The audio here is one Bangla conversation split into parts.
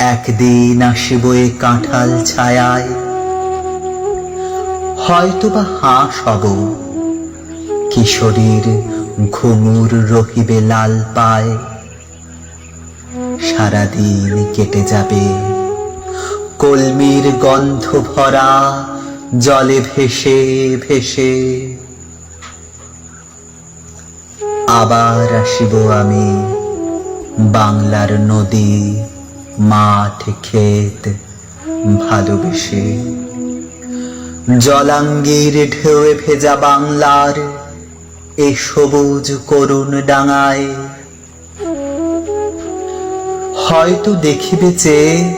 একদিন আসিব এ কাঁঠাল ছায়ায়। হয়তোবা হাঁস হব, কিশোরীর ঘুঙুর রহিবে লাল পায়। সারাদিন কেটে যাবে, কলমির গন্ধ ভরা, জলে ভেসে ভেসে। আবার আসিব আমি বাংলার নদী। মাঠ, ক্ষেত, ভালোবেসে। জলাঙ্গির ঢেউয়ে ভেজা বাংলার এ সবুজ করুণ ডাঙায়। হয়তো দেখিবে চেয়ে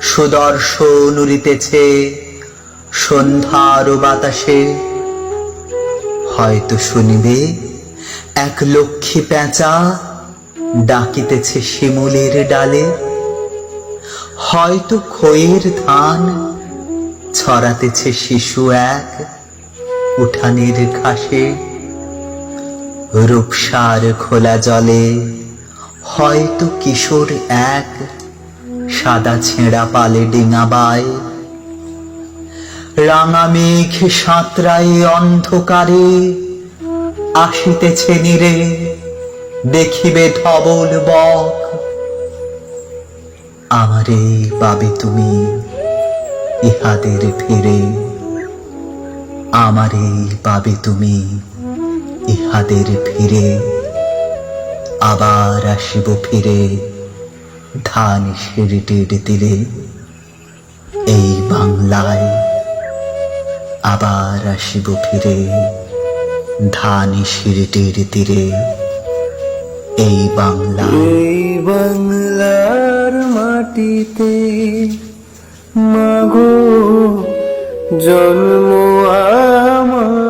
সুদর্শন উড়িতেছে সন্ধ্যার বাতাসে। হয়তো শুনিবে এক লক্ষ্মী পেঁচা ডাকিতেছে শিমুলের ডালে। হয়তো খইয়ের ধান ছড়াতেছে শিশু এক উঠানের ঘাসে। রূপসার খোলা জলে হয়তো কিশোর এক সাদা ছেঁড়া পালে ডিঙাবায় রাঙা মেঘ সাঁতরায় অন্ধকারে আসিতেছে নিরে, দেখিবে ধবল বক আমারে পাবে তুমি ইহাদের ফিরে। আমারে পাবে তুমি ইহাদের ফিরে। আবার আসিব ফিরে ধান সিঁড়িটির তীরে এই বাংলায় আবার আসিব ফিরে ধান সিঁড়িটির তীরে এই বাংলায় এই বাংলার মাটিতে মাগো জন্ম আমার।